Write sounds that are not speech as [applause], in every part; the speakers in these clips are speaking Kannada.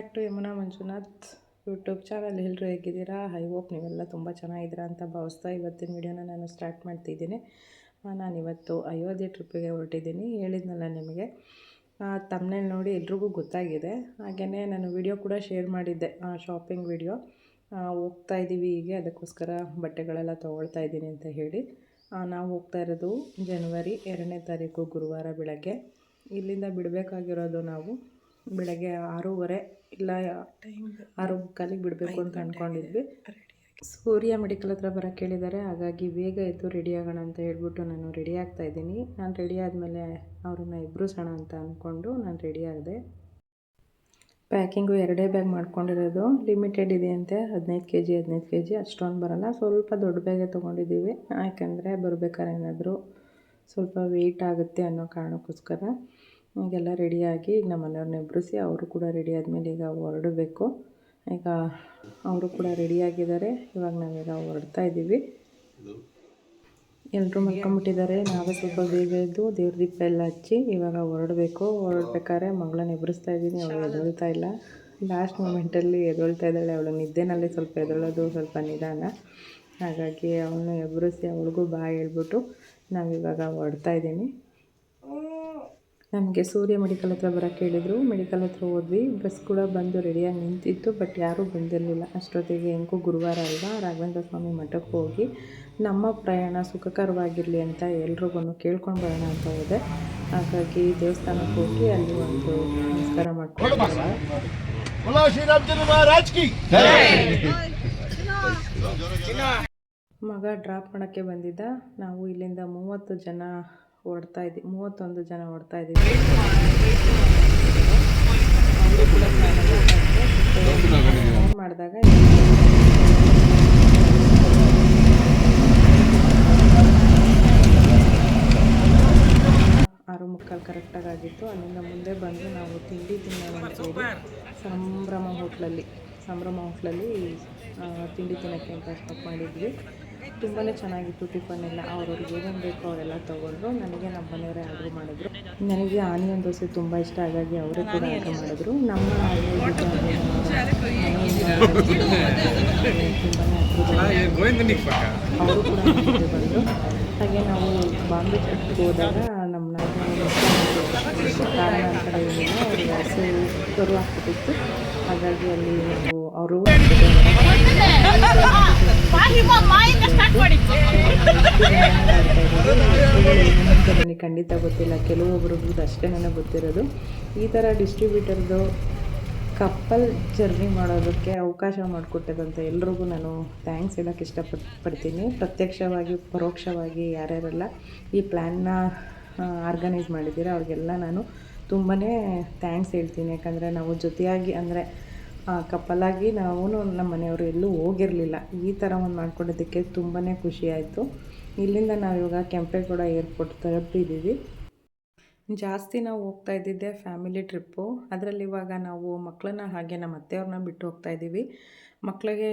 Back to Yamuna Manjunath YouTube channel ಎಲ್ಲರೂ ಹೇಗಿದ್ದೀರಾ? ಐ ಹೋಪ್ ನೀವೆಲ್ಲ ತುಂಬ ಚೆನ್ನಾಗಿದ್ದೀರಾ ಅಂತ ಭಾವಿಸ್ತಾ ಇವತ್ತಿನ ವಿಡಿಯೋನ ನಾನು ಸ್ಟಾರ್ಟ್ ಮಾಡ್ತಿದ್ದೀನಿ. ನಾನು ಇವತ್ತು ಅಯೋಧ್ಯೆ ಟ್ರಿಪ್ಪಿಗೆ ಹೊರಟಿದ್ದೀನಿ. ಹೇಳಿದ್ನಲ್ಲ ನಿಮಗೆ. ತಮ್ಮನೇಲಿ ನೋಡಿ ಎಲ್ರಿಗೂ ಗೊತ್ತಾಗಿದೆ. ಹಾಗೆಯೇ ನಾನು ವಿಡಿಯೋ ಕೂಡ ಶೇರ್ ಮಾಡಿದ್ದೆ. ಶಾಪಿಂಗ್ ವಿಡಿಯೋ ಹೋಗ್ತಾ ಇದ್ದೀವಿ ಹೀಗೆ. ಅದಕ್ಕೋಸ್ಕರ ಬಟ್ಟೆಗಳೆಲ್ಲ ತೊಗೊಳ್ತಾ ಇದ್ದೀನಿ ಅಂತ ಹೇಳಿ. ನಾವು ಹೋಗ್ತಾ ಇರೋದು ಜನವರಿ ಎರಡನೇ ತಾರೀಕು ಗುರುವಾರ ಬೆಳಗ್ಗೆ. ಇಲ್ಲಿಂದ ಬಿಡಬೇಕಾಗಿರೋದು ನಾವು ಬೆಳಗ್ಗೆ ಆರೂವರೆ ಇಲ್ಲ ಆರು ಮುಕ್ಕಾಲಿಗೆ ಬಿಡಬೇಕು ಅಂತ ಅಂದ್ಕೊಂಡಿದ್ವಿ ಸೂರ್ಯ ಮೆಡಿಕಲ್ ಹತ್ರ ಬರೋಕ್ಕೆ ಹೇಳಿದ್ದಾರೆ. ಹಾಗಾಗಿ ಬೇಗ ಎದ್ದು ರೆಡಿ ಆಗೋಣ ಅಂತ ಹೇಳ್ಬಿಟ್ಟು ನಾನು ರೆಡಿ ಆಗ್ತಾ ಇದ್ದೀನಿ. ನಾನು ರೆಡಿ ಆದಮೇಲೆ ಅವ್ರನ್ನ ಸಣ ಅಂತ ಅಂದ್ಕೊಂಡು ನಾನು ರೆಡಿ ಆಗಿದೆ ಪ್ಯಾಕಿಂಗು ಎರಡೇ ಬ್ಯಾಗ್ ಮಾಡ್ಕೊಂಡಿರೋದು. ಲಿಮಿಟೆಡ್ ಇದೆ ಅಂತೆ ಹದಿನೈದು ಕೆ ಜಿ ಹದಿನೈದು ಕೆ ಜಿ ಅಷ್ಟೊಂದು ಬರೋಲ್ಲ. ಸ್ವಲ್ಪ ದೊಡ್ಡ ಬ್ಯಾಗೇ ತೊಗೊಂಡಿದ್ದೀವಿ. ಯಾಕೆಂದರೆ ಬರ್ಬೇಕಾದ್ರೆ ಏನಾದರೂ ಸ್ವಲ್ಪ ವೆಯ್ಟ್ ಆಗುತ್ತೆ ಅನ್ನೋ ಕಾರಣಕ್ಕೋಸ್ಕರ. ಈಗೆಲ್ಲ ರೆಡಿಯಾಗಿ ಈಗ ನಮ್ಮ ಮನೆಯವ್ರನ್ನ ಎಬ್ಬರಿಸಿ ಅವರು ಕೂಡ ರೆಡಿ ಆದಮೇಲೆ ಈಗ ಹೊರಡಬೇಕು. ಈಗ ಅವರು ಕೂಡ ರೆಡಿಯಾಗಿದ್ದಾರೆ ಇವಾಗ ನಾವೀಗ ಹೊರಡ್ತಾ ಇದ್ದೀವಿ. ಎಲ್ಲರೂ ಮಲ್ಕೊಂಬಿಟ್ಟಿದ್ದಾರೆ ನಾವೇ ಸ್ವಲ್ಪ ಬೇಗ ಎದ್ದು ದೇವ್ರ ದೀಪ ಎಲ್ಲ ಹಚ್ಚಿ ಇವಾಗ ಹೊರಡಬೇಕು. ಹೊರಡ್ಬೇಕಾದ್ರೆ ಮಗಳನ್ನ ಎಬ್ಬರಿಸ್ತಾ ಇದ್ದೀನಿ. ಅವಳು ಎದೊಳ್ತಾ ಇಲ್ಲ. ಲಾಸ್ಟ್ ಮೂಮೆಂಟಲ್ಲಿ ಎದೊಳ್ತಾ ಇದ್ದಾಳೆ. ಅವಳು ನಿದ್ದೆನಲ್ಲಿ ಸ್ವಲ್ಪ ಎದೊಳೋದು ಸ್ವಲ್ಪ ನಿಧಾನ. ಹಾಗಾಗಿ ಅವನು ಎಬ್ಬರಿಸಿ ಅವಳಿಗೂ ಬಾಯ್ ಹೇಳ್ಬಿಟ್ಟು ನಾವಿವಾಗ ಹೊರಡ್ತಾ ಇದ್ದೀನಿ. ನಮಗೆ ಸೂರ್ಯ ಮೆಡಿಕಲ್ ಹತ್ರ ಬರೋಕ್ಕೆ ಹೇಳಿದರು. ಮೆಡಿಕಲ್ ಹತ್ರ ಹೋದ್ವಿ. ಬಸ್ ಕೂಡ ಬಂದು ರೆಡಿಯಾಗಿ ನಿಂತಿತ್ತು ಬಟ್ ಯಾರೂ ಬಂದಿರಲಿಲ್ಲ. ಅಷ್ಟೊತ್ತಿಗೆ ಹೆಂಗು ಗುರುವಾರ ಅಲ್ವಾ ರಾಘವೇಂದ್ರ ಸ್ವಾಮಿ ಮಠಕ್ಕೆ ಹೋಗಿ ನಮ್ಮ ಪ್ರಯಾಣ ಸುಖಕರವಾಗಿರಲಿ ಅಂತ ಎಲ್ರಿಗೂ ಕೇಳ್ಕೊಂಡು ಬರೋಣ ಅಂತ ಇದೆ ಹಾಗಾಗಿ ದೇವಸ್ಥಾನಕ್ಕೆ ಹೋಗಿ ಅಲ್ಲಿ ಒಂದು ನಮಸ್ಕಾರ ಮಾಡ್ಕೊಂಡು ಮಗ ಡ್ರಾಪ್ ಮಾಡೋಕ್ಕೆ ಬಂದಿದ್ದ. ನಾವು ಇಲ್ಲಿಂದ ಮೂವತ್ತು ಜನ ಓಡ್ತಾ ಇದ್ದೀವಿ ಮೂವತ್ತೊಂದು ಜನ ಓಡ್ತಾ ಇದ್ದೀವಿ. ಮಾಡಿದಾಗ ಆರು ಮುಕ್ಕಾಲು ಕರೆಕ್ಟಾಗಿ ಆಗಿತ್ತು. ಅಲ್ಲಿಂದ ಮುಂದೆ ಬಂದು ನಾವು ತಿಂಡಿ ಅಂತೇಳಿ ಸಂಭ್ರಮ ಹೋಟ್ಲಲ್ಲಿ ಸಂಭ್ರಮ ಹೋಟ್ಲಲ್ಲಿ ತಿಂಡಿ ತಿನ್ನೋಕ್ಕೆ ಅಂತ ಸ್ಟಾಪ್ ಮಾಡಿದ್ವಿ. ತುಂಬಾ ಚೆನ್ನಾಗಿತ್ತು ಟಿಫನ್ ಎಲ್ಲ. ಅವ್ರವ್ರಿಗೆ ಏನೇನು ಬೇಕೋ ಅವರೆಲ್ಲ ತೊಗೊಂಡ್ರು ನನಗೆ ನಮ್ಮ ಮನೆಯವರೇ ಆರ್ಡ್ರ್ ಮಾಡಿದ್ರು. ನನಗೆ ಆನಿಯನ್ ದೋಸೆ ತುಂಬ ಇಷ್ಟ, ಹಾಗಾಗಿ ಅವರೇ ಕೂಡ ಆರ್ಡ್ರ್ ಮಾಡಿದ್ರು. ನಮ್ಮ ಅವರು ಕೂಡ ಬಂದರು ಹಾಗೆ ನಾವು ಬಾಂಬೆ ಚರ್ಚ್ಗೆ ಹೋದಾಗ ನಮ್ಮ ಕಾರಣ ಏನಿಲ್ಲ ಅವ್ರಿಗೆ ಹಸು ಹಾಕ್ಬಿಟ್ಟಿತ್ತು ಹಾಗಾಗಿ ಅಲ್ಲಿ ನಾವು ಅವರು ನನಗೆ ಖಂಡಿತ ಗೊತ್ತಿಲ್ಲ ಕೆಲವೊಬ್ಬರು ಅಷ್ಟೇ ನನಗೆ ಗೊತ್ತಿರೋದು. ಈ ಥರ ಡಿಸ್ಟ್ರಿಬ್ಯೂಟರ್ದು ಕಪ್ಪಲ್ ಜರ್ನಿ ಮಾಡೋದಕ್ಕೆ ಅವಕಾಶ ಮಾಡಿಕೊಟ್ಟದಂತ ಎಲ್ರಿಗೂ ನಾನು ಥ್ಯಾಂಕ್ಸ್ ಹೇಳೋಕ್ಕೆ ಇಷ್ಟಪಟ್ಟು ಪಡ್ತೀನಿ ಪ್ರತ್ಯಕ್ಷವಾಗಿ, ಪರೋಕ್ಷವಾಗಿ ಯಾರ್ಯಾರೆಲ್ಲ ಈ ಪ್ಲ್ಯಾನ್ನ ಆರ್ಗನೈಸ್ ಮಾಡಿದ್ದೀರಾ ಅವ್ರಿಗೆಲ್ಲ ನಾನು ತುಂಬಾ ಥ್ಯಾಂಕ್ಸ್ ಹೇಳ್ತೀನಿ. ಯಾಕಂದರೆ ನಾವು ಜೊತೆಯಾಗಿ ಅಂದರೆ ಕಪ್ಪಲಾಗಿ ನಾವು ನಮ್ಮ ಮನೆಯವರು ಎಲ್ಲೂ ಹೋಗಿರಲಿಲ್ಲ. ಈ ಥರ ಒಂದು ಮಾಡ್ಕೊಂಡಿದ್ದಕ್ಕೆ ತುಂಬಾ ಖುಷಿ ಆಯಿತು. ಇಲ್ಲಿಂದ ನಾವು ಇವಾಗ ಕೆಂಪೇಗೌಡ ಏರ್ಪೋರ್ಟ್ ತಲುಪಿದ್ದೀವಿ ಜಾಸ್ತಿ ನಾವು ಹೋಗ್ತಾ ಇದ್ದಿದ್ದೆ ಫ್ಯಾಮಿಲಿ ಟ್ರಿಪ್ಪು. ಅದರಲ್ಲಿ ಇವಾಗ ನಾವು ಮಕ್ಕಳನ್ನ ಹಾಗೆ ನಮ್ಮ ಅತ್ತೆಯವ್ರನ್ನ ಬಿಟ್ಟು ಹೋಗ್ತಾ ಇದ್ದೀವಿ. ಮಕ್ಕಳಿಗೆ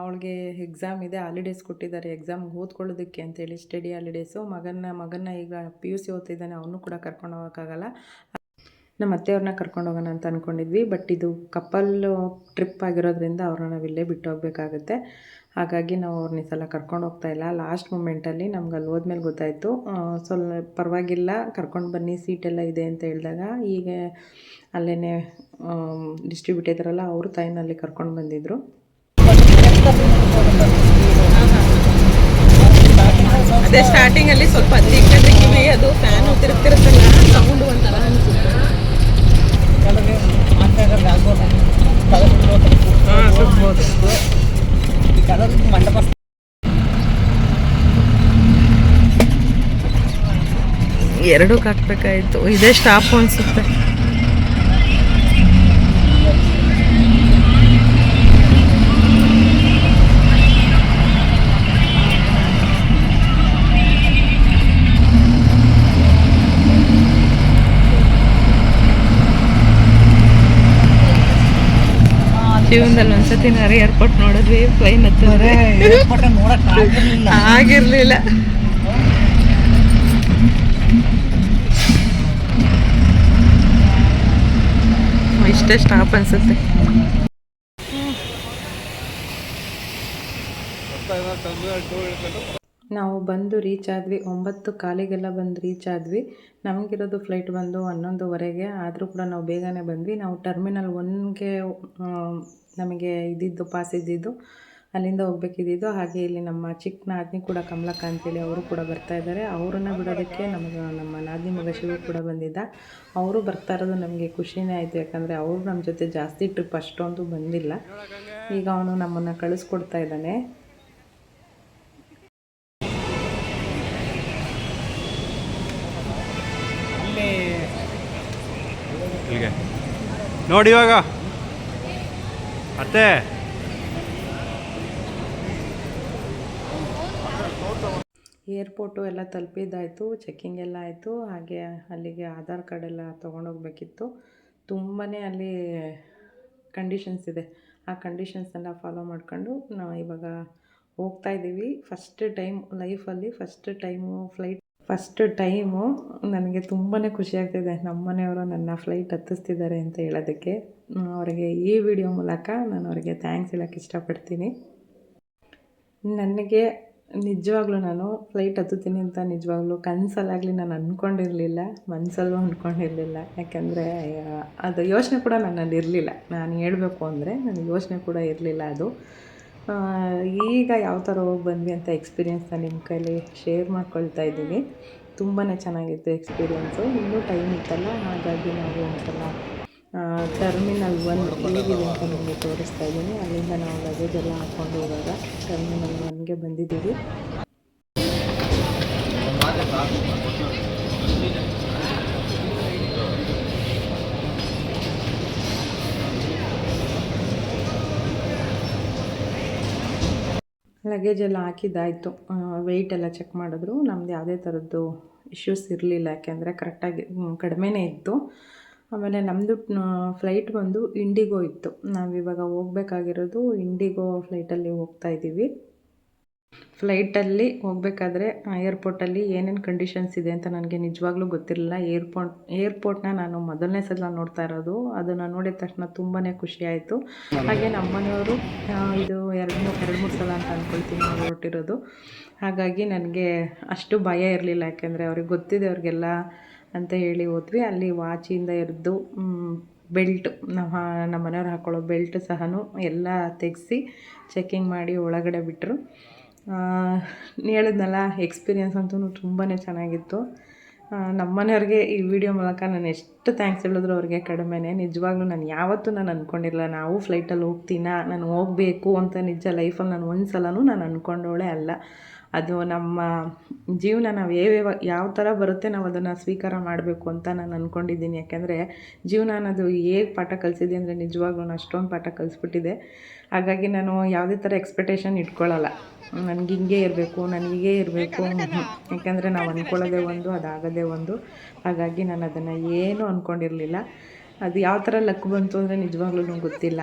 ಅವಳಿಗೆ ಎಕ್ಸಾಮ್ ಇದೆ ಹಾಲಿಡೇಸ್ ಕೊಟ್ಟಿದ್ದಾರೆ. ಎಕ್ಸಾಮ್ಗೆ ಓದ್ಕೊಳ್ಳೋದಕ್ಕೆ ಅಂತೇಳಿ ಸ್ಟಡಿ ಹಾಲಿಡೇಸು ಮಗನ ಮಗನ ಈಗ ಪಿ ಯು ಸಿ ಓದ್ತಿದ್ದಾನೆ, ಅವನು ಕೂಡ ಕರ್ಕೊಂಡು ಹೋಗೋಕ್ಕಾಗಲ್ಲ. ನಮ್ಮ ಅತ್ತೆಯವ್ರನ್ನ ಕರ್ಕೊಂಡು ಹೋಗೋಣ ಅಂತ ಅಂದ್ಕೊಂಡಿದ್ವಿ ಬಟ್ ಇದು ಕಪ್ಪಲ್ಲು ಟ್ರಿಪ್ ಆಗಿರೋದ್ರಿಂದ ಅವ್ರನ್ನ ನಾವು ಇಲ್ಲೇ ಬಿಟ್ಟು ಹೋಗ್ಬೇಕಾಗುತ್ತೆ. ಹಾಗಾಗಿ ನಾವು ಅವ್ರನ್ನ ಈ ಸಲ ಕರ್ಕೊಂಡು ಹೋಗ್ತಾ ಇಲ್ಲ. ಲಾಸ್ಟ್ ಮೂಮೆಂಟಲ್ಲಿ ನಮ್ಗೆ ಅಲ್ಲಿ ಹೋದ್ಮೇಲೆ ಗೊತ್ತಾಯಿತು. ಸ್ವಲ್ಪ ಪರವಾಗಿಲ್ಲ, ಕರ್ಕೊಂಡು ಬನ್ನಿ ಸೀಟೆಲ್ಲ ಇದೆ ಅಂತ ಹೇಳಿದಾಗ ಈಗ ಅಲ್ಲೇ ಡಿಸ್ಟ್ರಿಬ್ಯೂಟ್ ಇದ್ದಾರಲ್ಲ ಅವರು ತಾಯಿನಲ್ಲಿ ಕರ್ಕೊಂಡು ಬಂದಿದ್ದರು ಅದೇ ಸ್ಟಾರ್ಟಿಂಗಲ್ಲಿ ಸ್ವಲ್ಪ ಅದು ಫ್ಯಾನ್ ತಿರುಗ್ತಿರುತ್ತಲ್ಲ ಮಂಟಪ ಎರಡು ಹಾಕ್ಬೇಕಾಯ್ತು ಇದೇ ಸ್ಟಾಪ್ ಅನ್ಸುತ್ತೆ. ಜೀವನದಲ್ಲಿ ಒಂದ್ಸತಿ ನಾರಿ ಏರ್ಪೋರ್ಟ್ ನೋಡಿದ್ವಿ ಪ್ಲೈನ್ ಹತ್ತಿದ್ರೆ ಆಗಿರ್ಲಿಲ್ಲ. ಇಷ್ಟೇ ಸ್ಟಾಪ್ ಅನ್ಸುತ್ತೆ. ನಾವು ಬಂದು ರೀಚ್ ಆದ್ವಿ ಒಂಬತ್ತು ಕಾಲಿಗೆಲ್ಲ ಬಂದು ರೀಚ್ ಆದ್ವಿ. ನಮಗಿರೋದು ಫ್ಲೈಟ್ ಬಂದು ಹನ್ನೊಂದುವರೆಗೆ ಆದರೂ ಕೂಡ ನಾವು ಬೇಗನೆ ಬಂದ್ವಿ. ನಾವು ಟರ್ಮಿನಲ್ ಒನ್ಗೆ ನಮಗೆ ಇದ್ದಿದ್ದು ಪಾಸ್ ಇದ್ದಿದ್ದು, ಅಲ್ಲಿಂದ ಹೋಗ್ಬೇಕಿದ್ದಿದ್ದು. ಹಾಗೆ ಇಲ್ಲಿ ನಮ್ಮ ಚಿಕ್ಕ ನಾದಿನಿ ಕೂಡ ಕಮಲಕ್ಕ ಅಂತೇಳಿ ಅವರು ಕೂಡ ಬರ್ತಾ ಇದ್ದಾರೆ. ಅವರನ್ನು ಬಿಡೋದಕ್ಕೆ ನಮಗೆ ನಮ್ಮ ನಾದಿನಿ ಮಗ ಶಿವ ಕೂಡ ಬಂದಿದ್ದ. ಅವರು ಬರ್ತಾ ಇರೋದು ನಮಗೆ ಖುಷಿನೇ ಆಯಿತು. ಯಾಕಂದರೆ ಅವರು ನಮ್ಮ ಜೊತೆ ಜಾಸ್ತಿ ಟ್ರಿಪ್ ಅಷ್ಟೊಂದು ಬಂದಿಲ್ಲ. ಈಗ ಅವನು ನಮ್ಮನ್ನು ಕಳಿಸ್ಕೊಡ್ತಾ ಇದ್ದಾನೆ. ನೋಡಿ ಇವಾಗ. ಅತ್ತೆ ಏರ್ಪೋರ್ಟು ಎಲ್ಲ ತಲುಪಿದ್ದಾಯಿತು ಚೆಕ್ಕಿಂಗ್ ಎಲ್ಲ ಆಯಿತು. ಹಾಗೆ ಅಲ್ಲಿಗೆ ಆಧಾರ್ ಕಾರ್ಡ್ ಎಲ್ಲ ತೊಗೊಂಡೋಗ್ಬೇಕಿತ್ತು. ತುಂಬಾ ಅಲ್ಲಿ ಕಂಡೀಷನ್ಸ್ ಇದೆ. ಆ ಕಂಡೀಷನ್ಸ್ನೆಲ್ಲ ಫಾಲೋ ಮಾಡ್ಕೊಂಡು ನಾವು ಇವಾಗ ಹೋಗ್ತಾ ಇದ್ದೀವಿ. ಫಸ್ಟ್ ಟೈಮ್ ಲೈಫಲ್ಲಿ first time flight first time ನನಗೆ ತುಂಬಾ ಖುಷಿ ಆಗ್ತಿದೆ. ನಮ್ಮ ಮನೆಯವರು ನನ್ನ ಫ್ಲೈಟ್ ಹತ್ತಿಸ್ತಿದ್ದಾರೆ ಅಂತ ಹೇಳೋದಕ್ಕೆ. ಅವರಿಗೆ ಈ ವಿಡಿಯೋ ಮೂಲಕ ನಾನು ಅವರಿಗೆ ಥ್ಯಾಂಕ್ಸ್ ಹೇಳೋಕ್ಕೆ ಇಷ್ಟಪಡ್ತೀನಿ. ನನಗೆ ನಿಜವಾಗ್ಲೂ ನಾನು ಫ್ಲೈಟ್ ಹತ್ತುತ್ತೀನಿ ಅಂತ ನಿಜವಾಗ್ಲೂ ಕನಸಲ್ಲಾಗಲಿ ನಾನು ಅಂದ್ಕೊಂಡಿರಲಿಲ್ಲ ಮನಸ್ಸಲ್ಲೂ ಅಂದ್ಕೊಂಡಿರಲಿಲ್ಲ ಯಾಕೆಂದರೆ ಅದು ಯೋಚನೆ ಕೂಡ ನನ್ನಲ್ಲಿ ಇರಲಿಲ್ಲ. ನಾನು ಹೇಳಬೇಕು ಅಂದರೆ ನನಗೆ ಯೋಚನೆ ಕೂಡ ಇರಲಿಲ್ಲ ಅದು. ಈಗ ಯಾವ ಥರ ಹೋಗಿ ಬಂದ್ವಿ ಅಂತ ಎಕ್ಸ್ಪೀರಿಯೆನ್ಸ್ನ ನಿಮ್ಮ ಕೈಲಿ ಶೇರ್ ಮಾಡ್ಕೊಳ್ತಾ ಇದ್ದೀನಿ. ತುಂಬಾ ಚೆನ್ನಾಗಿತ್ತು ಎಕ್ಸ್ಪೀರಿಯೆನ್ಸು ಇನ್ನೂ ಟೈಮ್ ಇತ್ತಲ್ಲ, ಹಾಗಾಗಿ ನಾವು ಒಂದ್ಸಲ ಟರ್ಮಿನಲ್ ಒನ್ ಹೇಗಿದೆ ಅಂತ ನಿಮಗೆ ತೋರಿಸ್ತಾ ಇದ್ದೀನಿ. ಅಲ್ಲಿಂದ ನಾವು ಲಗೇಜ್ ಎಲ್ಲ ಹಾಕ್ಕೊಂಡು ಹೋದಾಗ ಟರ್ಮಿನಲ್ ಒನ್ಗೆ ಬಂದಿದ್ದೀವಿ. ಲಗೇಜ್ ಎಲ್ಲ ಹಾಕಿದ್ದಾಯಿತು. ವೆಯ್ಟ್ ಎಲ್ಲ ಚೆಕ್ ಮಾಡಿದ್ರು. ನಮ್ದು ಯಾವುದೇ ಥರದ್ದು ಇಶ್ಯೂಸ್ ಇರಲಿಲ್ಲ. ಯಾಕೆಂದರೆ ಕರೆಕ್ಟಾಗಿ ಕಡಿಮೆನೇ ಇತ್ತು. ಆಮೇಲೆ ನಮ್ಮದು ಫ್ಲೈಟ್ ಬಂದು ಇಂಡಿಗೋ ಇತ್ತು. ನಾವಿವಾಗ ಹೋಗ್ಬೇಕಾಗಿರೋದು ಇಂಡಿಗೋ ಫ್ಲೈಟಲ್ಲಿ ಹೋಗ್ತಾ ಇದ್ದೀವಿ. ಫ್ಲೈಟಲ್ಲಿ ಹೋಗಬೇಕಾದ್ರೆ ಏರ್ಪೋರ್ಟಲ್ಲಿ ಏನೇನು ಕಂಡೀಷನ್ಸ್ ಇದೆ ಅಂತ ನನಗೆ ನಿಜವಾಗ್ಲೂ ಗೊತ್ತಿರಲಿಲ್ಲ. ಏರ್ಪೋರ್ಟ್, ಏರ್ಪೋರ್ಟ್ನ ನಾನು ಮೊದಲನೇ ಸಲ ನೋಡ್ತಾ ಇರೋದು. ಅದನ್ನು ನೋಡಿದ ತಕ್ಷಣ ತುಂಬಾ ಖುಷಿ ಆಯಿತು. ಹಾಗೆ ನಮ್ಮ ಮನೆಯವರು ಇದು ಎರಡು ಮೂರು ಎರಡು ಮೂರು ಸಲ ಅಂತ ಅಂದ್ಕೊಳ್ತೀನಿ ನಾವು ಹೊರಟಿರೋದು. ಹಾಗಾಗಿ ನನಗೆ ಅಷ್ಟು ಭಯ ಇರಲಿಲ್ಲ. ಯಾಕೆಂದರೆ ಅವ್ರಿಗೆ ಗೊತ್ತಿದೆ ಅವ್ರಿಗೆಲ್ಲ ಅಂತ ಹೇಳಿ ಹೋದ್ವಿ. ಅಲ್ಲಿ ವಾಚಿಯಿಂದ ಇರಿದು ಬೆಲ್ಟ್, ನಮ್ಮ ನಮ್ಮ ಮನೆಯವ್ರು ಹಾಕ್ಕೊಳ್ಳೋ ಬೆಲ್ಟ್ ಸಹನೂ ಎಲ್ಲ ತೆಗೆಸಿ ಚೆಕಿಂಗ್ ಮಾಡಿ ಒಳಗಡೆ ಬಿಟ್ಟರು ಹೇಳಿದ್ನಲ್ಲ ಎಕ್ಸ್ಪೀರಿಯನ್ಸ್ ಅಂತೂ ತುಂಬಾ ಚೆನ್ನಾಗಿತ್ತು. ನಮ್ಮನೆಯವ್ರಿಗೆ ನಮ್ಮ ಮನೆಯವ್ರಿಗೆ ಈ ವಿಡಿಯೋ ಮೂಲಕ ನಾನು ಎಷ್ಟು ಥ್ಯಾಂಕ್ಸ್ ಹೇಳಿದ್ರು ಅವ್ರಿಗೆ ಕಡಿಮೆನೇ. ನಿಜವಾಗ್ಲೂ ನಾನು ಯಾವತ್ತೂ ನಾನು ಅಂದ್ಕೊಂಡಿಲ್ಲ ನಾವು ಫ್ಲೈಟಲ್ಲಿ ಹೋಗ್ತೀನಾ? ನಾನು ಹೋಗಬೇಕು ಅಂತ ನಿಜ ಲೈಫಲ್ಲಿ ನಾನು ಒಂದು ಸಲನೂ ನಾನು ಅಂದ್ಕೊಂಡವಳೆ ಅಲ್ಲ. ಅದು ನಮ್ಮ ಜೀವನ ನಾವು ಯಾವ ಯಾವ ಥರ ಬರುತ್ತೆ ನಾವು ಅದನ್ನು ಸ್ವೀಕಾರ ಮಾಡಬೇಕು ಅಂತ ನಾನು ಅಂದ್ಕೊಂಡಿದ್ದೀನಿ ಯಾಕೆಂದರೆ ಜೀವನ ಅನ್ನೋದು ಹೇಗೆ ಪಾಠ ಕಲಿಸಿದೆ ಅಂದರೆ ನಿಜವಾಗ್ಲೂ ಅಷ್ಟೊಂದು ಪಾಠ ಕಲಿಸ್ಬಿಟ್ಟಿದೆ ಹಾಗಾಗಿ ನಾನು ಯಾವುದೇ ಥರ ಎಕ್ಸ್ಪೆಕ್ಟೇಷನ್ ಇಟ್ಕೊಳ್ಳಲ್ಲ. ನನಗೆ ಹಿಂಗೆ ಇರಬೇಕು ನನಗೆ ಹೀಗೆ ಇರಬೇಕು. [laughs] ಯಾಕೆಂದರೆ ನಾವು ಅಂದ್ಕೊಳ್ಳೋದೆ ಒಂದು ಅದಾಗೋದೇ ಒಂದು. ಹಾಗಾಗಿ ನಾನು ಅದನ್ನು ಏನೂ ಅಂದ್ಕೊಂಡಿರಲಿಲ್ಲ ಅದು ಯಾವ ಥರ ಲಕ್ ಬಂತು ಅಂದರೆ ನಿಜವಾಗ್ಲೂ ಗೊತ್ತಿಲ್ಲ.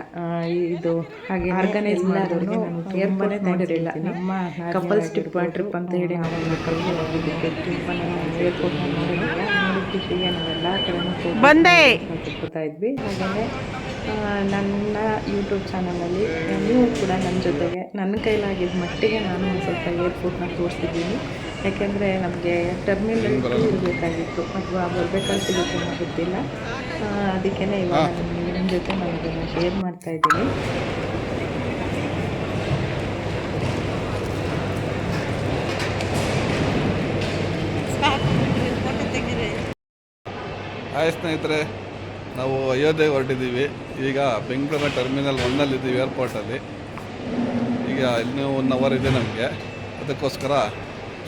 ಇದು ಹಾಗೆ ಆರ್ಗನೈಸ್ ಮಾಡೋದು ನಾನು ಮಾಡಿರಲಿಲ್ಲ ನೋಡಿರಲಿಲ್ಲ ನಮ್ಮ ಕಪಲ್ಸ್ ಟ್ರಿಪ್ ಟ್ರಿಪ್ ಅಂತ ಹೇಳಿ ನಾವು ಕಲ್ಲು ಹೋಗಿದ್ದೆ ತುಂಬ ಏರ್ಪೋರ್ಟ್ ನೋಡಿದ್ವಿ ನೋಡಿದ ಖುಷಿಗೆ ನಾವೆಲ್ಲ ಕಡೆ ಬಂದೆ. ತಿಳ್ಕೊತಾ ಇದ್ವಿ. ಹಾಗೆಯೇ ನನ್ನ ಯೂಟ್ಯೂಬ್ ಚಾನಲಲ್ಲಿ ನೀವು ಕೂಡ ನನ್ನ ಜೊತೆಗೆ ನನ್ನ ಕೈಲಾಗಿದ್ದ ಮಟ್ಟಿಗೆ ನಾನು ಒಂದು ಸ್ವಲ್ಪ ಏರ್ ಫುಡ್ನ ತೋರಿಸಿದ್ದೀನಿ. ಯಾಕೆಂದರೆ ನಮಗೆ ಟರ್ಮಿಲ್ ಇರಬೇಕಾಗಿತ್ತು ಅಥವಾ ಬರಬೇಕಾಗಿ ಸಿಗುತ್ತೆ ಗೊತ್ತಿಲ್ಲ. ಅದಕ್ಕೇ ಇವಾಗ ನಿಮ್ಮ ಜೊತೆ ನಾನು ಇದನ್ನು ಶೇರ್ ಮಾಡ್ತಾಯಿದ್ದೀನಿ ಆಯ್ತು ಸ್ನೇಹಿತರೆ. ನಾವು ಅಯೋಧ್ಯೆ ಹೊರಟಿದ್ದೀವಿ. ಈಗ ಬೆಂಗಳೂರಿನ ಟರ್ಮಿನಲ್ ಒನ್ನಲ್ಲಿದ್ದೀವಿ ಏರ್ಪೋರ್ಟಲ್ಲಿ ಈಗ ಇನ್ನೂ ಒನ್ ಅವರ್ ಇದೆ ನಮಗೆ. ಅದಕ್ಕೋಸ್ಕರ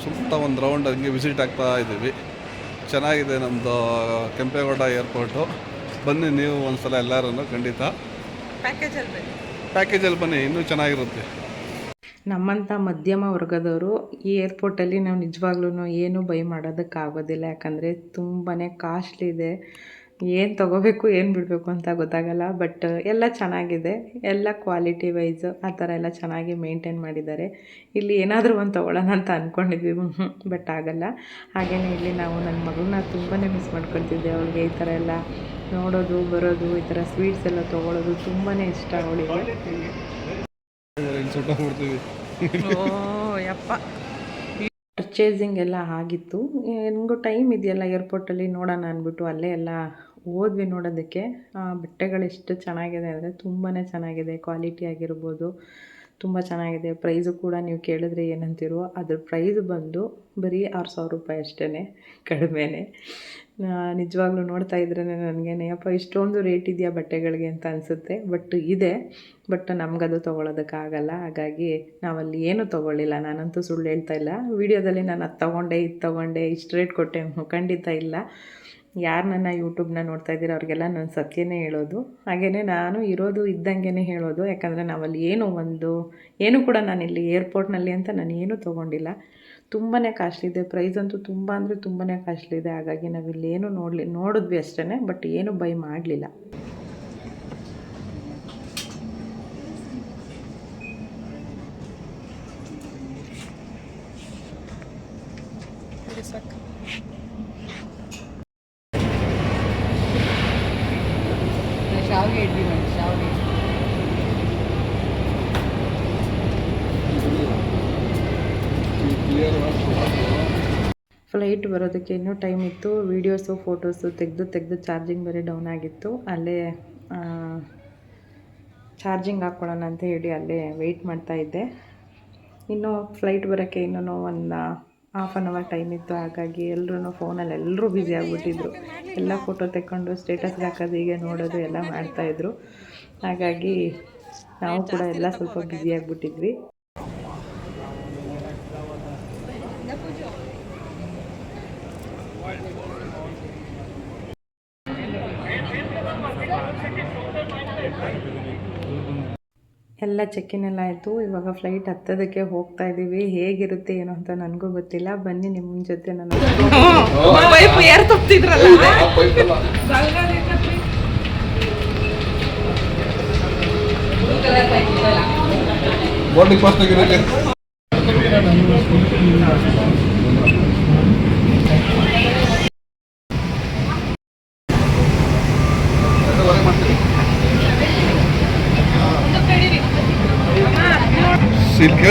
ಸುತ್ತ ಒಂದು ರೌಂಡ್ ಹಂಗೆ ವಿಸಿಟ್ ಆಗ್ತಾ ಇದ್ದೀವಿ. ಚೆನ್ನಾಗಿದೆ ನಮ್ಮದು ಕೆಂಪೇಗೌಡ ಏರ್ಪೋರ್ಟು ಬನ್ನಿ ನೀವು ಒಂದು ಸಲ ಎಲ್ಲರೂ ಖಂಡಿತ. ಪ್ಯಾಕೇಜಲ್ಲಿ ಪ್ಯಾಕೇಜಲ್ಲಿ ಬನ್ನಿ. ಇನ್ನೂ ಚೆನ್ನಾಗಿರುತ್ತೆ. ನಮ್ಮಂಥ ಮಧ್ಯಮ ವರ್ಗದವರು ಈ ಏರ್ಪೋರ್ಟಲ್ಲಿ ನಾವು ನಿಜವಾಗ್ಲೂ ಏನೂ ಬೈ ಮಾಡೋದಕ್ಕಾಗೋದಿಲ್ಲ. ಯಾಕಂದರೆ ತುಂಬಾ ಕಾಸ್ಟ್ಲಿ ಇದೆ. ಏನು ತೊಗೋಬೇಕು ಏನು ಬಿಡಬೇಕು ಅಂತ ಗೊತ್ತಾಗಲ್ಲ ಬಟ್ ಎಲ್ಲ ಚೆನ್ನಾಗಿದೆ. ಎಲ್ಲ ಕ್ವಾಲಿಟಿ ವೈಸ್ ಆ ಥರ ಎಲ್ಲ ಚೆನ್ನಾಗಿ ಮೇಂಟೈನ್ ಮಾಡಿದ್ದಾರೆ. ಇಲ್ಲಿ ಏನಾದರೂ ಒಂದು ತೊಗೊಳ್ಳೋಣ ಅಂತ ಅಂದ್ಕೊಂಡಿದ್ವಿ ಬಟ್ ಆಗಲ್ಲ. ಹಾಗೆಯೇ ಇಲ್ಲಿ ನಾವು ನನ್ನ ಮಗಳನ್ನ ತುಂಬಾ ಮಿಸ್ ಮಾಡ್ಕೊಳ್ತಿದ್ದೆ. ಅವಳಿಗೆ ಈ ಥರ ಎಲ್ಲ ನೋಡೋದು ಬರೋದು ಈ ಥರ ಸ್ವೀಟ್ಸ್ ಎಲ್ಲ ತೊಗೊಳೋದು ತುಂಬಾ ಇಷ್ಟ ಅವಳಿಗೆ. ಓ ಯಪ್ಪ. ಪರ್ಚೇಸಿಂಗ್ ಎಲ್ಲ ಆಗಿತ್ತು. ನನಗೂ ಟೈಮ್ ಇದೆಯಲ್ಲ ಏರ್ಪೋರ್ಟಲ್ಲಿ ನೋಡೋಣ ಅಂದ್ಬಿಟ್ಟು ಅಲ್ಲೇ ಎಲ್ಲ ಹೋದ್ವಿ ನೋಡೋದಕ್ಕೆ. ಬಟ್ಟೆಗಳು ಎಷ್ಟು ಚೆನ್ನಾಗಿದೆ ಅಂದರೆ ತುಂಬಾ ಚೆನ್ನಾಗಿದೆ. ಕ್ವಾಲಿಟಿ ಆಗಿರ್ಬೋದು, ತುಂಬ ಚೆನ್ನಾಗಿದೆ. ಪ್ರೈಸು ಕೂಡ ನೀವು ಕೇಳಿದ್ರೆ ಏನಂತೀರೋ ಅದ್ರ ಪ್ರೈಸ್ ಬಂದು ಬರೀ ಆರು ಸಾವಿರ ರೂಪಾಯಿ ಅಷ್ಟೇ ಕಡಿಮೆನೇ. ನಿಜವಾಗ್ಲೂ ನೋಡ್ತಾ ಇದ್ರೇ ನನಗೆ ಅಪ್ಪ ಇಷ್ಟೊಂದು ರೇಟ್ ಇದೆಯಾ ಬಟ್ಟೆಗಳಿಗೆ? ಅಂತ ಅನಿಸುತ್ತೆ. ಬಟ್ ಇದೆ, ಬಟ್ ನಮಗದು ತೊಗೊಳೋದಕ್ಕಾಗಲ್ಲ. ಹಾಗಾಗಿ ನಾವಲ್ಲಿ ಏನೂ ತೊಗೊಳ್ಳಿಲ್ಲ. ನಾನಂತೂ ಸುಳ್ಳು ಹೇಳ್ತಾ ಇಲ್ಲ. ವೀಡಿಯೋದಲ್ಲಿ ನಾನು ಅದು ತೊಗೊಂಡೆ, ಇದು ತೊಗೊಂಡೆ, ಇಷ್ಟು ರೇಟ್ ಕೊಟ್ಟೆ ಖಂಡಿತ ಇಲ್ಲ. ಯಾರು ನನ್ನ ಯೂಟ್ಯೂಬ್ನ ನೋಡ್ತಾ ಇದ್ದೀರೋ ಅವ್ರಿಗೆಲ್ಲ ನಾನು ಸತ್ಯನೇ ಹೇಳೋದು. ಹಾಗೆಯೇ ನಾನು ಇರೋದು ಇದ್ದಂಗೆ ಹೇಳೋದು. ಯಾಕಂದರೆ ನಾವಲ್ಲಿ ಏನು ಒಂದು, ಏನು ಕೂಡ ನಾನು ಇಲ್ಲಿ ಏರ್ಪೋರ್ಟ್ನಲ್ಲಿ ಅಂತ ನಾನು ಏನೂ ತೊಗೊಂಡಿಲ್ಲ. ತುಂಬಾ ಕಾಸ್ಟ್ಲಿ ಇದೆ. ಪ್ರೈಸ್ ಅಂತೂ ತುಂಬ ಅಂದರೆ ತುಂಬಾ ಕಾಸ್ಟ್ಲಿ ಇದೆ. ಹಾಗಾಗಿ ನಾವಿಲ್ಲಿ ಏನು ನೋಡಲಿ, ನೋಡಿದ್ವಿ ಅಷ್ಟೇ ಬಟ್ ಏನು ಬೈ ಮಾಡಲಿಲ್ಲ. ಶಾವಿಗೆ ಇಡ್ಲಿ ಮಾಡಿ, ಶಾವಿಗೆ. ಫ್ಲೈಟ್ ಬರೋದಕ್ಕೆ ಇನ್ನೂ ಟೈಮ್ ಇತ್ತು. ವೀಡಿಯೋಸು ಫೋಟೋಸು ತೆಗೆದು ತೆಗೆದು ಚಾರ್ಜಿಂಗ್ ಬೇರೆ ಡೌನ್ ಆಗಿತ್ತು. ಅಲ್ಲೇ ಚಾರ್ಜಿಂಗ್ ಹಾಕ್ಕೊಳ್ಳೋಣ ಅಂತ ಹೇಳಿ ಅಲ್ಲೇ ವೆಯ್ಟ್ ಮಾಡ್ತಾ ಇದ್ದೆ. ಇನ್ನು ಫ್ಲೈಟ್ ಬರೋಕ್ಕೆ ಇನ್ನೂ ಒಂದು ಹಾಫ್ ಆನ್ ಅವರ್ ಟೈಮ್ ಇತ್ತು, ಹಾಗಾಗಿ ಎಲ್ಲರೂ ಫೋನಲ್ಲಿ ಎಲ್ಲರೂ ಬ್ಯುಸಿ ಆಗಿಬಿಟ್ಟಿದ್ರು. ಎಲ್ಲ ಫೋಟೋ ತೆಕ್ಕೊಂಡು ಸ್ಟೇಟಸ್ಗೆ ಹಾಕೋದು, ಹೀಗೆ ನೋಡೋದು ಎಲ್ಲ ಮಾಡ್ತಾಯಿದ್ರು ಹಾಗಾಗಿ ನಾವು ಕೂಡ ಎಲ್ಲ ಸ್ವಲ್ಪ ಬ್ಯುಸಿ ಆಗಿಬಿಟ್ಟಿದ್ವಿ. ಎಲ್ಲ ಆಯಿತು. ಇವಾಗ ಫ್ಲೈಟ್ ಹತ್ತೋದಕ್ಕೆ ಹೋಗ್ತಾ ಇದ್ದೀವಿ ಹೇಗಿರುತ್ತೆ ಏನು ಅಂತ ನನಗೂ ಗೊತ್ತಿಲ್ಲ. ಬನ್ನಿ ನಿಮ್ಮ ಜೊತೆ ನಾನು ಬೋರ್ಡಿಂಗ್ ಪಾಸ್ ತೆಗಿರಕ್ಕೆ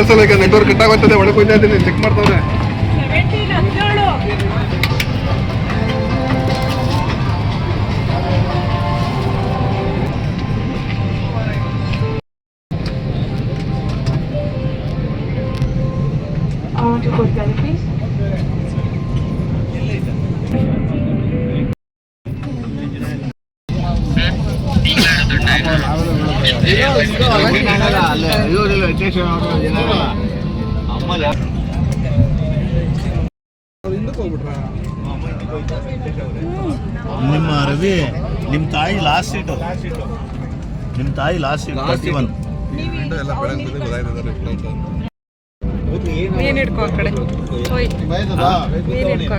ಈಗ ನೆಟ್ವರ್ಕ್ ಕಟ್ ಆಗುತ್ತದೆ ಒಳಗೆ ಹೋಗ್ತಾ ಇದ್ದೀನಿ ಚೆಕ್ ಮಾಡ್ತಾವ್ರೆ ತಾಯಿ ಲಾಸ್ಟ್ ಸೀಟ್ ತರ್ಟಿ ಒನ್ ನೀನು ಹಿಡ್ಕೋ ಆ ಕಡೆ. ನೀನ್ ನೀನು ಹಿಡ್ಕೋ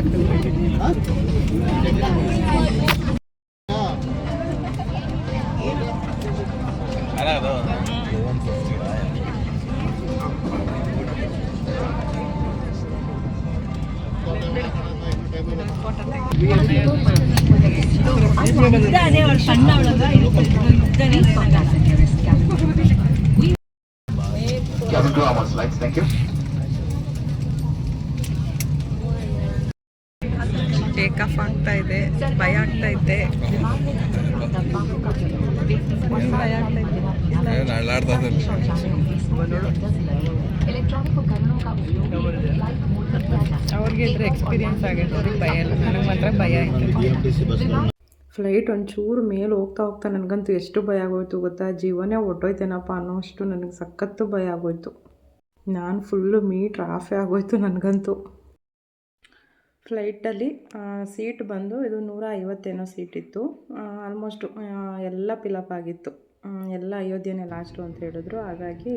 ಎಕ್ಸ್ಪೀರಿಯನ್ಸ್ ಆಗೈತೆ ಅವ್ರಿಗೆ ಭಯ ಇಲ್ಲ. ನನಗೆ ಮಾತ್ರ ಭಯ ಆಯಿತು. ಫ್ಲೈಟ್ ಒಂಚೂರು ಮೇಲೆ ಹೋಗ್ತಾ ಹೋಗ್ತಾ ನನಗಂತೂ ಎಷ್ಟು ಭಯ ಆಗೋಯ್ತು ಗೊತ್ತಾ? ಜೀವನೇ ಹೊರ್ಟೋಯ್ತೇನಪ್ಪ ಅನ್ನೋಷ್ಟು ನನಗೆ ಸಖತ್ತು ಭಯ ಆಗೋಯ್ತು. ನಾನು ಫುಲ್ಲು ಮೀಟ್ರ್ ಆಫೇ ಆಗೋಯ್ತು ನನಗಂತೂ. ಫ್ಲೈಟಲ್ಲಿ ಸೀಟ್ ಬಂದು ಇದು ನೂರ ಐವತ್ತೇನೋ ಸೀಟ್ ಇತ್ತು. ಆಲ್ಮೋಸ್ಟು ಎಲ್ಲ ಫಿಲಪ್ ಆಗಿತ್ತು. ಎಲ್ಲ ಅಯೋಧ್ಯೆನೇ ಲಾಸ್ಟು ಅಂತ ಹೇಳಿದ್ರು. ಹಾಗಾಗಿ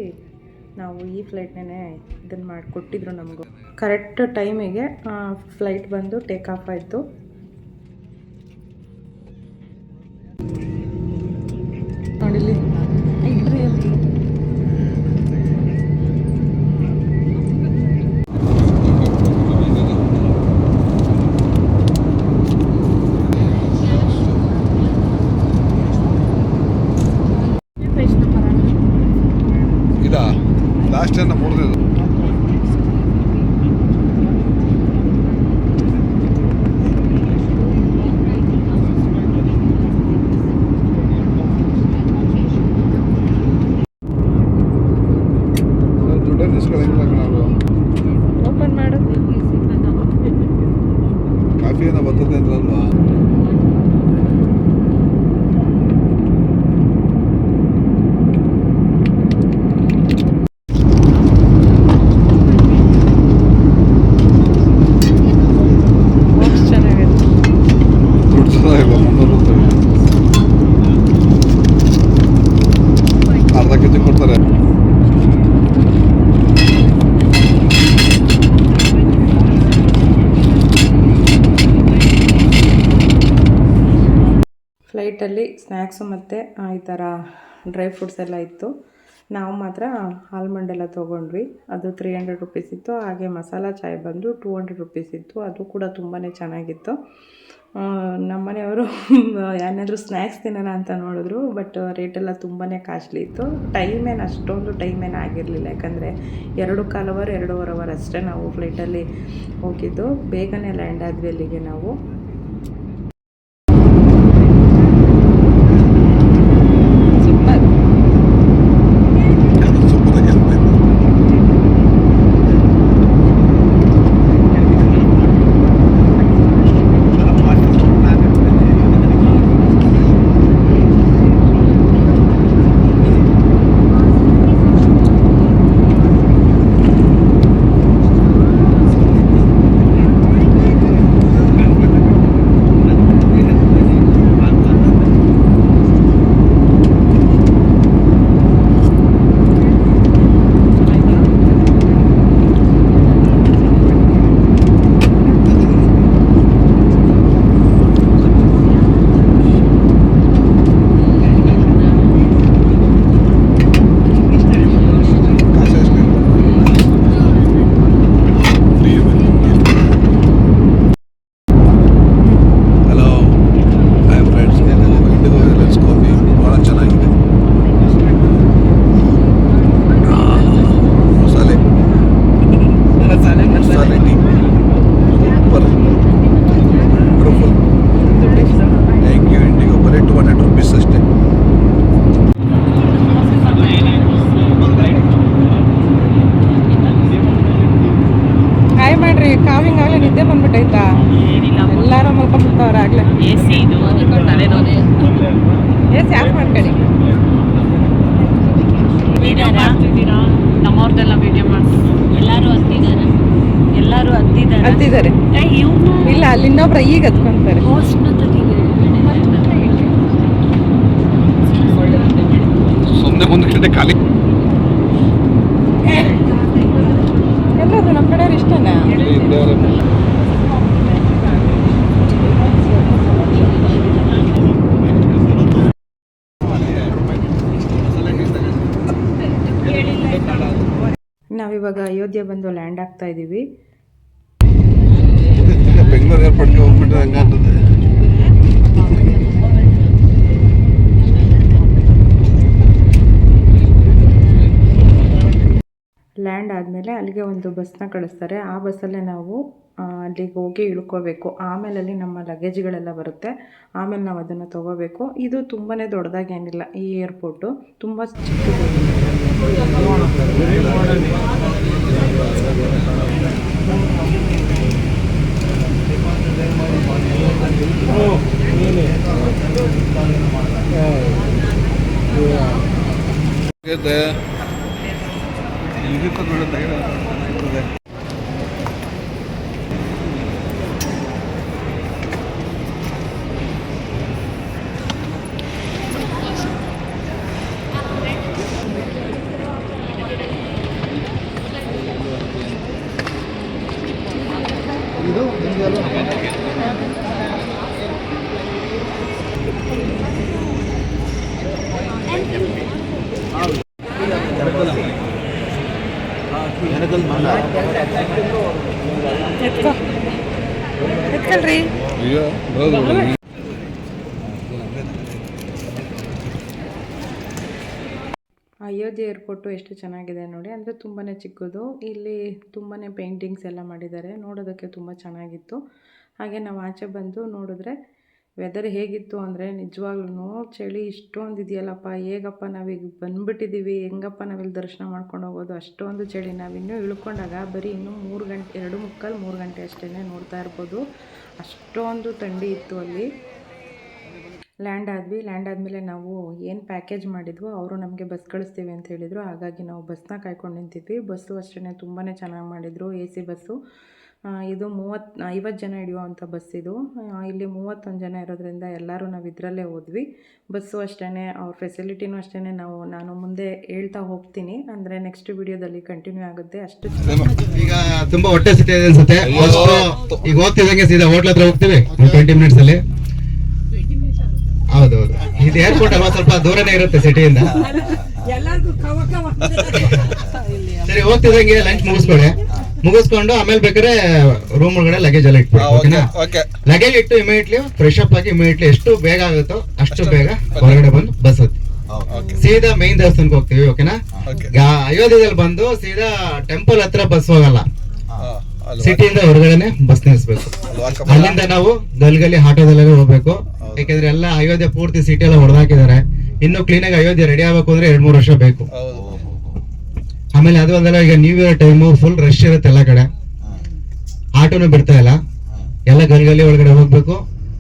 ನಾವು ಈ ಫ್ಲೈಟ್ನೇ ಇದನ್ನು ಮಾಡಿಕೊಟ್ಟಿದ್ರು ನಮಗೂ. ಕರೆಕ್ಟ್ ಟೈಮಿಗೆ ಫ್ಲೈಟ್ ಬಂದು ಟೇಕ್ ಆಫ್ ಆಯಿತು. ಫ್ಲೈಟಲ್ಲಿ ಸ್ನ್ಯಾಕ್ಸು ಮತ್ತು ಈ ಥರ ಡ್ರೈ ಫ್ರೂಟ್ಸ್ ಎಲ್ಲ ಇತ್ತು. ನಾವು ಮಾತ್ರ ಆಲ್ಮಂಡ್ ಎಲ್ಲ ತೊಗೊಂಡ್ವಿ. ಅದು ತ್ರೀ ಹಂಡ್ರೆಡ್ ರುಪೀಸ್ ಇತ್ತು. ಹಾಗೆ ಮಸಾಲ ಚಾಯ್ ಬಂದು ಟೂ ಹಂಡ್ರೆಡ್ ರುಪೀಸ್ ಇತ್ತು. ಅದು ಕೂಡ ತುಂಬಾ ಚೆನ್ನಾಗಿತ್ತು. ನಮ್ಮ ನಮ್ಮನೆಯವರು ಏನಾದರೂ [laughs] ಸ್ನ್ಯಾಕ್ಸ್ ತಿನ್ನೋಣ ಅಂತ ನೋಡಿದ್ರು ಬಟ್ ರೇಟೆಲ್ಲ ತುಂಬಾ ಕಾಸ್ಟ್ಲಿ ಇತ್ತು. ಟೈಮ್ ಏನು ಅಷ್ಟೊಂದು ಟೈಮ್ ಏನು ಆಗಿರಲಿಲ್ಲ. ಯಾಕಂದರೆ ಎರಡು ಕಾಲ್ ಅವರ್ ಎರಡೂವರೆ ಅವರ್ ಅಷ್ಟೇ ನಾವು ಫ್ಲೈಟಲ್ಲಿ ಹೋಗಿದ್ದು. ಬೇಗನೆ ಲ್ಯಾಂಡ್ ಆದ್ವಿ ಅಲ್ಲಿಗೆ ನಾವು ಸೂಪರ್ ಅದು ಸೂಪರಾಗಿ ಇರ್ಬೇಕು. ಕಾಸು ಎಷ್ಟು free hello hi friends IndiGo Reliance coffee ಭಾಳ ಚೆನ್ನಾಗಿದೆ ಆ, masala masala tea super wonderful thank you IndiGo ಬರೀ ಟು ಹಂಡ್ರೆಡ್ ರುಪೀಸ್ ಅಷ್ಟೇ ಹಾಯ್ ಮಾಡ್ರಿ ಕಾವಿಂಗ್ ಆಗಲೇ ನಿದ್ದೆ ಬಂದ್ಬಿಟ್ಟೈತಾ ಎಲ್ಲಾರು ಮಲ್ಕೊಂಡ್ಬಿಡ್ತಾವ್ರ ಆಗ್ಲೇ ಎ ಸಿ ಇದು ತಲೆನೋವು ಸಿ ಆಫ್ ಮಾಡ್ಕೊಳ್ಳಿ. ವಿಡಿಯೋ ಮಾಡ್ತಿದ್ದೀರಾ? ನಮ್ಮವ್ರದ್ದೆಲ್ಲ ವಿಡಿಯೋ ಮಾಡ್ತೀವಿ ಎಲ್ಲರೂ ಹತ್ತಿದ್ದಾರೆ ಎಲ್ಲರೂ ಹತ್ತಿದ್ದಾರೆ ಹತ್ತಿದ್ದಾರೆ ಇಲ್ಲ ಅಲ್ಲಿ ಇನ್ನೊಬ್ರ ಈಗ ಹತ್ಕೊಂತಾರೆ. ಸುಮ್ಮನೆ ಗಂಟೆ ಖಾಲಿ. ಎಲ್ಲದು ನಮ್ಮ ಕಡೆಯವ್ರು ಇಷ್ಟನಾ? ನಾವಿವಾಗ ಅಯೋಧ್ಯೆ ಬಂದು ಲ್ಯಾಂಡ್ ಆಗ್ತಾ ಇದ್ದೀವಿ ಬೆಂಗಳೂರು ಏರ್ಪೋರ್ಟ್ಗೆ ಹೋಗ್ಬಿಟ್ರೆ ಹಂಗಾಗ್ತದೆ ಲ್ಯಾಂಡ್ ಆದಮೇಲೆ ಅಲ್ಲಿಗೆ ಒಂದು ಬಸ್ನ ಕಳಿಸ್ತಾರೆ. ಆ ಬಸ್ಸಲ್ಲೇ ನಾವು ಅಲ್ಲಿಗೆ ಹೋಗಿ ಇಳ್ಕೋಬೇಕು. ಆಮೇಲೆ ಅಲ್ಲಿ ನಮ್ಮ ಲಗೇಜ್ಗಳೆಲ್ಲ ಬರುತ್ತೆ. ಆಮೇಲೆ ನಾವು ಅದನ್ನು ತೊಗೋಬೇಕು. ಇದು ತುಂಬಾ ದೊಡ್ಡದಾಗೇನಿಲ್ಲ ಈ ಏರ್ಪೋರ್ಟು. ತುಂಬ ಚಿಕ್ಕದು. ಇದೆ ಈಗ ತಗೊಳ್ಳೋದಾಗಿರೋ ಅಯೋಧ್ಯೆ ಏರ್ಪೋರ್ಟು ಎಷ್ಟು ಚೆನ್ನಾಗಿದೆ ನೋಡಿ. ಅಂದರೆ ತುಂಬಾ ಚಿಕ್ಕದು. ಇಲ್ಲಿ ತುಂಬಾ ಪೇಂಟಿಂಗ್ಸ್ ಎಲ್ಲ ಮಾಡಿದ್ದಾರೆ. ನೋಡೋದಕ್ಕೆ ತುಂಬ ಚೆನ್ನಾಗಿತ್ತು. ಹಾಗೆ ನಾವು ಆಚೆ ಬಂದು ನೋಡಿದ್ರೆ ವೆದರ್ ಹೇಗಿತ್ತು ಅಂದರೆ ನಿಜವಾಗ್ಲೂ ಚಳಿ ಇಷ್ಟೊಂದು ಇದೆಯಲ್ಲಪ್ಪ. ಹೇಗಪ್ಪ ನಾವೀಗ ಬಂದ್ಬಿಟ್ಟಿದ್ದೀವಿ ಹೆಂಗಪ್ಪ ನಾವಿಲ್ಲಿ ದರ್ಶನ ಮಾಡ್ಕೊಂಡು ಹೋಗೋದು? ಅಷ್ಟೊಂದು ಚಳಿ. ನಾವಿನ್ನೂ ಇಳ್ಕೊಂಡಾಗ ಬರೀ ಇನ್ನೂ ಮೂರು ಗಂಟೆ, ಎರಡು ಮುಕ್ಕಾಲು ಮೂರು ಗಂಟೆ ಅಷ್ಟೇ ನೋಡ್ತಾ ಇರ್ಬೋದು. ಅಷ್ಟೊಂದು ಥಂಡಿ ಇತ್ತು ಅಲ್ಲಿ. ಲ್ಯಾಂಡ್ ಆದ್ವಿ. ಲ್ಯಾಂಡ್ ಆದಮೇಲೆ ನಾವು ಏನು ಪ್ಯಾಕೇಜ್ ಮಾಡಿದ್ವೋ ಅವರು ನಮಗೆ ಬಸ್ ಕಳಿಸ್ತೀವಿ ಅಂತ ಹೇಳಿದರು. ಹಾಗಾಗಿ ನಾವು ಬಸ್ನ ಕಾಯ್ಕೊಂಡು ನಿಂತಿದ್ವಿ. ಬಸ್ಸು ಅಷ್ಟೇ ತುಂಬಾ ಚೆನ್ನಾಗಿ ಮಾಡಿದರು. A C bus. ಇದು ಮೂವತ್ತು ಐವತ್ತು ಜನ ಹಿಡಿಯುವಂಥ ಬಸ್ ಇದು. ಇಲ್ಲಿ ಮೂವತ್ತೊಂದು ಜನ ಇರೋದ್ರಿಂದ ಎಲ್ಲರೂ ನಾವು ಇದರಲ್ಲೇ ಹೋದ್ವಿ. ಬಸ್ಸು ಅಷ್ಟೇ ಅವ್ರ ಫೆಸಿಲಿಟಿನೂ ಅಷ್ಟೇ ನಾವು ನಾನು ಮುಂದೆ ಹೇಳ್ತಾ ಹೋಗ್ತೀನಿ. ಅಂದರೆ ನೆಕ್ಸ್ಟ್ ವಿಡಿಯೋದಲ್ಲಿ ಕಂಟಿನ್ಯೂ ಆಗುತ್ತೆ. ಅಷ್ಟು ಈಗ ತುಂಬ ಹೊಟ್ಟೆ ಸಿಟಿ ಇದೆ ಅನ್ಸುತ್ತೆ. ಈಗ ಹೋಗ್ತಿದ್ದಂಗೆ ಸೀದಾ ಹೋಟ್ಲ್ ಹತ್ರ ಹೋಗ್ತೀವಿ. ಟ್ವೆಂಟಿ ಮಿನಿಟ್ಸ್ ಅಲ್ಲಿ. ಹೌದೌದು ಇದು ಏರ್ಪೋರ್ಟ್ ಅಲ್ವಾ? ಸ್ವಲ್ಪ ದೂರನೇ ಇರುತ್ತೆ ಸಿಟಿಯಿಂದ. ಸರಿ ಹೋಗ್ತಿದಂಗೆ ಲಂಚ್ ಮುಗಿಸ್ಕೊಳ್ಳಿ ಮುಗಿಸ್ಕೊಂಡು ಆಮೇಲೆ ಬೇಕಾದ್ರೆ ರೂಮ್ ಒಳಗಡೆ ಲಗೇಜ್ ಎಲ್ಲ ಇಟ್ಬಿಡಿ ಓಕೆನಾ ಓಕೆ ಲಗೇಜ್ ಇಟ್ಟು ಇಮಿಡಿಯೇಟ್ಲಿ ಫ್ರೆಶ್ ಅಪ್ ಆಗಿ ಇಮಿಡಿಯೇಟ್ಲಿ ಎಷ್ಟು ಬೇಗ ಆಗುತ್ತೋ ಅಷ್ಟು ಬೇಗ ಹೊರಗಡೆ ಬಂದು ಬಸ್ ಹತ್ತಿ ಸೀದಾ ಮೇನ್ ದೇವಸ್ಥಾನಕ್ಕೆ ಹೋಗ್ತೀವಿ ಓಕೆನಾ ಅಯೋಧ್ಯದಲ್ಲಿ ಬಂದು ಸೀದಾ ಟೆಂಪಲ್ ಹತ್ರ ಬಸ್ ಹೋಗಲ್ಲ. ಸಿಟಿಯಿಂದ ಹೊರಗಡೆನೆ ಬಸ್ ನಿಲ್ಲಿಸ್ಬೇಕು ಅಲ್ಲಿಂದ ನಾವು ಗಲ್ಗಲಿ ಆಟೋದಲ್ಲೇ ಹೋಗ್ಬೇಕು. ಯಾಕಂದ್ರೆ ಎಲ್ಲ ಅಯೋಧ್ಯೆ ಪೂರ್ತಿ ಸಿಟಿ ಎಲ್ಲ ಹೊಡೆದಾಕಿದ್ದಾರೆ ಇನ್ನು ಕ್ಲೀನ್ ಆಗಿ ಅಯೋಧ್ಯೆ ರೆಡಿ ಆಗ್ಬೇಕು ಅಂದ್ರೆ ಎರಡ್ ಮೂರು ವರ್ಷ ಬೇಕು. ಆಮೇಲೆ ಅದು ಒಂದಲ್ಲ ಈಗ new year time full rush ಇರುತ್ತೆ ಎಲ್ಲ ಕಡೆ. ಆಟೋನು ಬಿಡ್ತಾ ಇಲ್ಲ. ಎಲ್ಲ ಗಲ್ಗಲಿ ಒಳಗಡೆ ಹೋಗ್ಬೇಕು.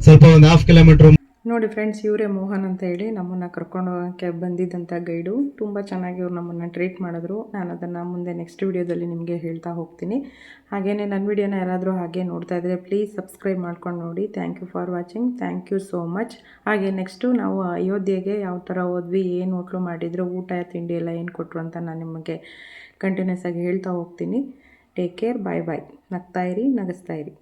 ಸ್ವಲ್ಪ ಒಂದು ಹಾಫ್ ಕಿಲೋಮೀಟರ್ ನೋಡಿ ಫ್ರೆಂಡ್ಸ್ ಇವರೇ ಮೋಹನ್ ಅಂತ ಹೇಳಿ ನಮ್ಮನ್ನು ಕರ್ಕೊಂಡು ಹೋಗೋಕ್ಕೆ ಬಂದಿದ್ದಂಥ ಗೈಡು. ತುಂಬ ಚೆನ್ನಾಗಿ ಅವ್ರು ನಮ್ಮನ್ನು ಟ್ರೀಟ್ ಮಾಡಿದ್ರು. ನಾನು ಅದನ್ನು ಮುಂದೆ ನೆಕ್ಸ್ಟ್ ವಿಡಿಯೋದಲ್ಲಿ ನಿಮಗೆ ಹೇಳ್ತಾ ಹೋಗ್ತೀನಿ. ಹಾಗೆಯೇ ನನ್ನ ವಿಡಿಯೋನ ಯಾರಾದರೂ ಹಾಗೆ ನೋಡ್ತಾ ಇದ್ದರೆ ಪ್ಲೀಸ್ ಸಬ್ಸ್ಕ್ರೈಬ್ ಮಾಡ್ಕೊಂಡು ನೋಡಿ. Thank you for watching thank you so much ಹಾಗೆ ನೆಕ್ಸ್ಟು ನಾವು ಅಯೋಧ್ಯೆಗೆ ಯಾವ ಥರ ಹೋದ್ವಿ, ಏನು ಹೋಟ್ಲು ಮಾಡಿದ್ರು, ಊಟ, ತಿಂಡಿ ಎಲ್ಲ ಏನು ಕೊಟ್ಟರು ಅಂತ ನಾನು ನಿಮಗೆ ಕಂಟಿನ್ಯೂಸ್ ಆಗಿ ಹೇಳ್ತಾ ಹೋಗ್ತೀನಿ. ಟೇಕ್ ಕೇರ್ ಬಾಯ್ ಬಾಯ್ ನಗ್ತಾ ಇರಿ, ನಗಿಸ್ತಾ ಇರಿ.